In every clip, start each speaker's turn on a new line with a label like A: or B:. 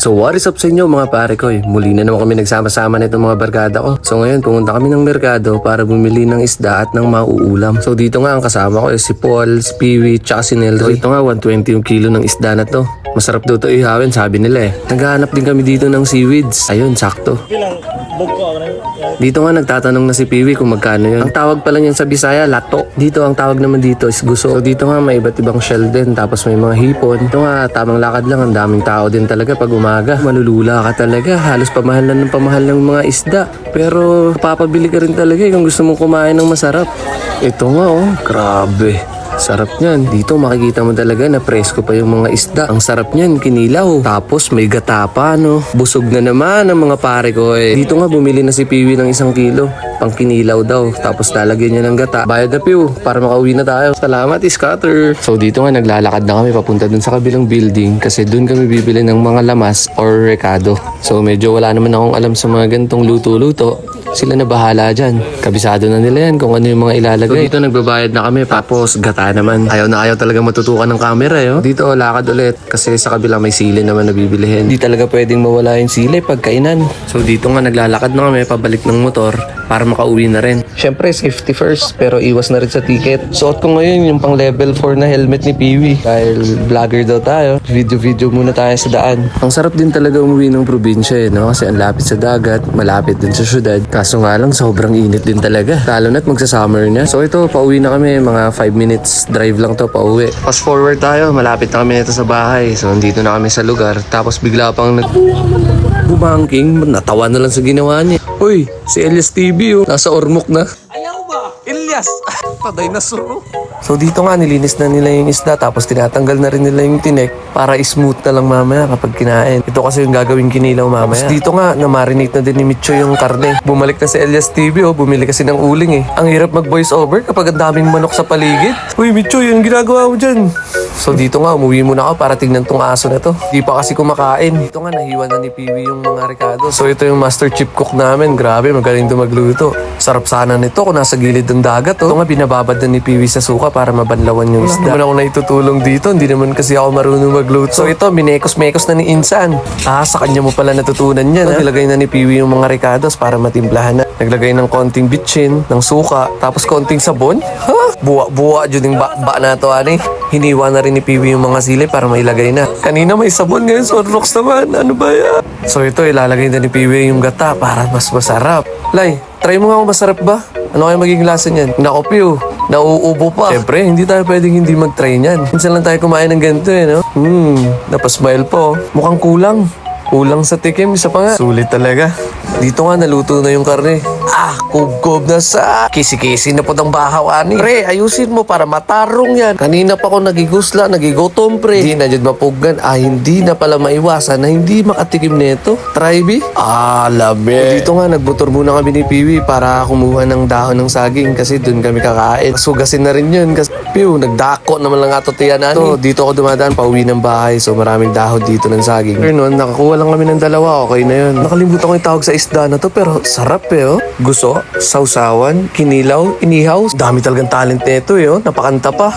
A: So what is up sa inyo mga pare ko eh. Muli na naman kami nagsama-sama nito mga barkada ko. So ngayon pumunta kami ng merkado para bumili ng isda at ng mauulam. So dito nga ang kasama ko eh, si Paul, si Peewee, tsaka si Nelry. So ito nga 120 yung kilo ng isda na to. Masarap daw to ihawin sabi nila eh. Naghahanap din kami dito ng seaweeds. Ayun, sakto.
B: Bilang buko ako.
A: Dito nga nagtatanong na si Peewee kung magkano yun. Ang tawag pala niyan sa Bisaya, lato. Dito ang tawag naman dito is guso. So dito nga may iba't ibang shell din tapos may mga hipon. Ito nga tamang lakad lang ang daming tao din talaga pag umaga. Malulula ka talaga. Halos pamahal na ng pamahal ng mga isda. Pero papabili ka rin talaga eh kung gusto mong kumain ng masarap. Ito nga oh, grabe. Sarap niyan. Dito makikita mo talaga na presko pa yung mga isda. Ang sarap niyan, kinilaw. Tapos may gata pa, no? Busog na naman ang mga pare ko eh. Dito nga bumili na si Piwi ng isang kilo. Pang kinilaw daw. Tapos lalagyan niya ng gata. Bayad na Piw para makauwi na tayo. Salamat, scatter. So dito nga naglalakad na kami papunta dun sa kabilang building kasi dun kami bibili ng mga lamas or recado. So medyo wala naman akong alam sa mga gantong luto-luto. Sila na bahala dyan. Kabisado na nila yan kung ano yung mga ilalagay. So dito nagbabayad na kami tapos gata naman. Ayaw na ayaw talaga matutukan ng camera eh. oh. Dito lakad ulit kasi sa kabila may sili naman na bibilihin. Hindi talaga pwedeng mawala yung sili pagkainan. So dito nga naglalakad na kami pabalik ng motor para makauwi na rin. Siyempre safety first pero iwas na rin sa ticket. Suot ko ngayon yung pang level 4 na helmet ni Peewee dahil vlogger daw tayo. Video-video muna tayo sa daan. Ang sarap din talaga umuwi ng probinsya eh, no? Kasi ang lapit sa dagat, malapit din sa syudad. Kaso nga lang, sobrang init din talaga. Lalo na't magsa-summer na. So ito, pauwi na kami. Mga 5 minutes drive lang to pauwi. Fast forward tayo, malapit na kami nito sa bahay. So nandito na kami sa lugar. Tapos bigla pang nag... Bumangking, natawa na lang sa ginawa niya. Uy, si Elias TV oh. Nasa ormok na.
C: Ayaw ba? Ilyas! Paday na suro.
A: So dito nga nilinis na nila yung isda tapos tinatanggal na rin nila yung tinek para smooth na lang mamaya kapag kinain. Ito kasi yung gagawing kinilaw mamaya. Tapos dito nga na-marinate na din ni Micho yung karne. Bumalik na si Elias TV oh, bumili kasi ng uling eh. Ang hirap mag voice over kapag ang daming manok sa paligid. Uy Micho, yun ginagawa mo dyan. So dito nga umuwi muna ako para tignan tong aso na to. Di pa kasi kumakain. Dito nga nahiwa na ni Piwi yung mga Ricardo. So ito yung master chip cook namin. Grabe, magaling to magluto. Sarap sana nito kung nasa gilid ng dagat. Oh. Ito nga binababad na ni Piwi sa suka para mabanlawan yung isda. Hindi naman ako naitutulong dito. Hindi naman kasi ako marunong magluto. So ito, minekos-mekos na ni Insan. Ah, sa kanya mo pala natutunan yan. Ha? Nilagay na ni Piwi yung mga Ricardos para matimplahan na. Naglagay ng konting bitchin, ng suka, tapos konting sabon. Ha? Buwa-buwa dyan yung ba-ba na to, ani. Hiniwa na rin ni Piwi yung mga sili para mailagay na. Kanina may sabon ngayon, Sunrox naman. Ano ba yan? So ito, ilalagay na ni Piwi yung gata para mas masarap. Lay, try mo nga kung masarap ba? Ano kaya magiging lasa niyan? Nako, Piw. Nauubo pa. Siyempre, hindi tayo pwedeng hindi mag-try niyan. Minsan lang tayo kumain ng ganito eh, no? Hmm, napasmile po. Mukhang kulang. Kulang sa tikim, isa pa nga. Sulit talaga. Dito nga, naluto na yung karne. Ah, kubkob na sa kisi-kisi na po ng bahaw, ani. Pre, ayusin mo para matarong yan. Kanina pa ako nagigusla, nagigotom, pre. Hindi na dyan mapugan. Ah, hindi na pala maiwasan na hindi makatikim nito. Try, bi? Ah, labi. Dito nga, nagbutor muna kami ni Piwi para kumuha ng dahon ng saging kasi dun kami kakain. Sugasin na rin yun kasi Piw, nagdako naman lang ato tiyan, ani. So, dito ako dumadaan, pauwi ng bahay. So, maraming dahon dito ng saging. Pero noon, nakakuha lang kami ng dalawa. Okay na yun. Nakalimutan ko yung tawag sa isda na to, pero sarap eh, oh. Gusto, sausawan, kinilaw, inihaw. Dami talagang talent nito eh, oh. Napakanta pa.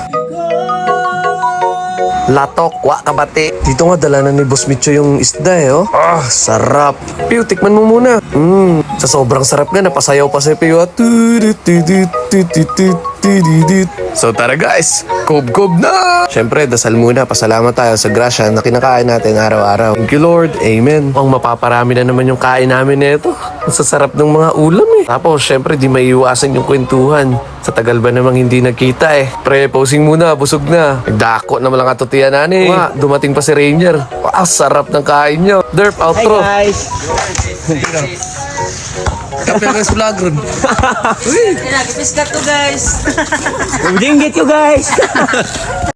A: Latok, wa kabate. Dito nga dala na ni Boss Micho yung isda eh, oh. Ah, sarap. Piyo, tikman mo muna. Mm, sa sobrang sarap nga, napasayaw pa si Piyo. ah. So tara guys, kob-kob na! Siyempre, dasal muna. Pasalamat tayo sa grasya na kinakain natin araw-araw. Thank you Lord. Amen. Ang mapaparami na naman yung kain namin nito. Ang sasarap ng mga ulam eh. Tapos, siyempre, di maiiwasan yung kwentuhan. Sa tagal ba namang hindi nagkita eh. Pre, posing muna, busog na. Nagdako naman lang ato tiyan nani. Nga, dumating pa si Ranger. Wow, sarap ng kain nyo. Derp,
C: Hi
A: outro.
C: guys!
A: Kape ka sa vlogron.
B: Jinggit you guys!